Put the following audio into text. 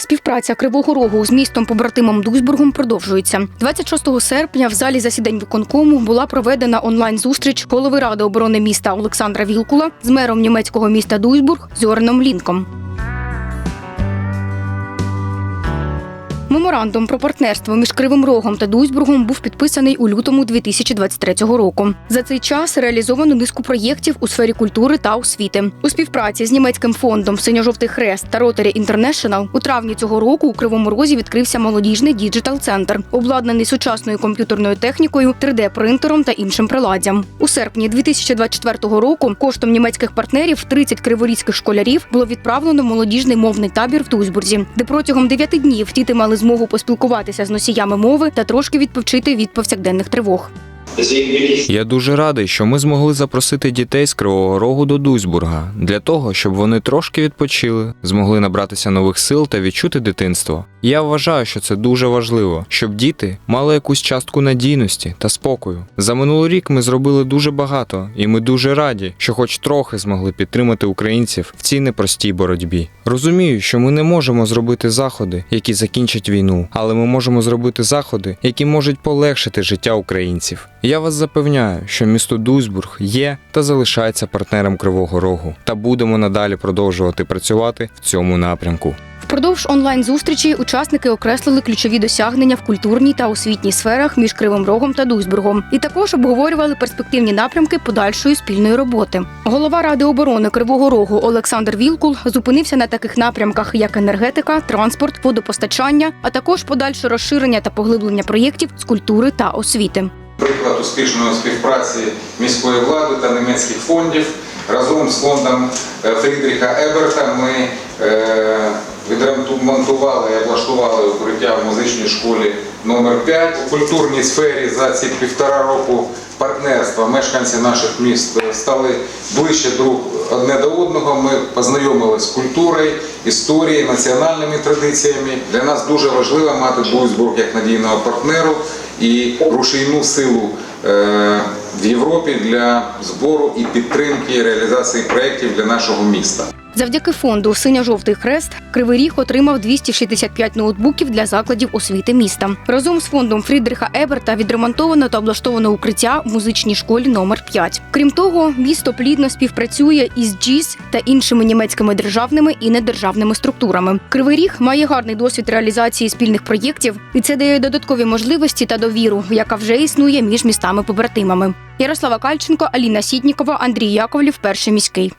Співпраця Кривого Рогу з містом побратимом Дуйсбургом продовжується. 26 серпня в залі засідань виконкому була проведена онлайн-зустріч голови ради оборони міста Олександра Вілкула з мером німецького міста Дуйсбург Зьореном Лінком. Меморандум про партнерство між Кривим Рогом та Дуйсбургом був підписаний у лютому 2023 року. За цей час реалізовано низку проєктів у сфері культури та освіти. У співпраці з німецьким фондом Синьо-жовтий хрест та Rotary International у травні цього року у Кривому Розі відкрився молодіжний діджитал-центр, обладнаний сучасною комп'ютерною технікою, 3D-принтером та іншим приладдям. У серпні 2024 року коштом німецьких партнерів 30 криворізьких школярів було відправлено в молодіжний мовний табір в Дуйсбурзі, де протягом 9 днів діти мали змогу поспілкуватися з носіями мови та трошки відпочити від повсякденних тривог. Я дуже радий, що ми змогли запросити дітей з Кривого Рогу до Дуйсбурга для того, щоб вони трошки відпочили, змогли набратися нових сил та відчути дитинство. Я вважаю, що це дуже важливо, щоб діти мали якусь частку надійності та спокою. За минулий рік ми зробили дуже багато, і ми дуже раді, що хоч трохи змогли підтримати українців в цій непростій боротьбі. Розумію, що ми не можемо зробити заходи, які закінчать війну, але ми можемо зробити заходи, які можуть полегшити життя українців. Я вас запевняю, що місто Дуйсбург є та залишається партнером Кривого Рогу, та будемо надалі продовжувати працювати в цьому напрямку. Впродовж онлайн-зустрічі учасники окреслили ключові досягнення в культурній та освітній сферах між Кривим Рогом та Дуйсбургом, і також обговорювали перспективні напрямки подальшої спільної роботи. Голова ради оборони Кривого Рогу Олександр Вілкул зупинився на таких напрямках, як енергетика, транспорт, водопостачання, а також подальше розширення та поглиблення проєктів з культури та освіти. Приклад успішної співпраці міської влади та німецьких фондів разом з фондом е, Фрідріха Еберта ми е, відремонтували і облаштували укриття в музичній школі номер 5 У культурній сфері за ці півтора року партнерства мешканці наших міст е, стали ближче друг одне до одного. Ми познайомилися з культурою, історією, національними традиціями. Для нас дуже важливо мати Дуйсбург як надійного партнеру і рушійну силу е, в Європі для збору і підтримки реалізації проєктів для нашого міста. Завдяки фонду Синьо-жовтий хрест Кривий Ріг отримав 265 ноутбуків для закладів освіти міста. Разом з фондом Фрідріха Еберта відремонтовано та облаштовано укриття в музичній школі номер 5 Крім того, місто плідно співпрацює із ДЖІС та іншими німецькими державними і недержавними структурами. Кривий Ріг має гарний досвід реалізації спільних проєктів, і це дає додаткові можливості та довіру, яка вже існує між містами-побратимами. Ярослава Кальченко, Аліна Сітнікова, Андрій Яковлів, перший міський.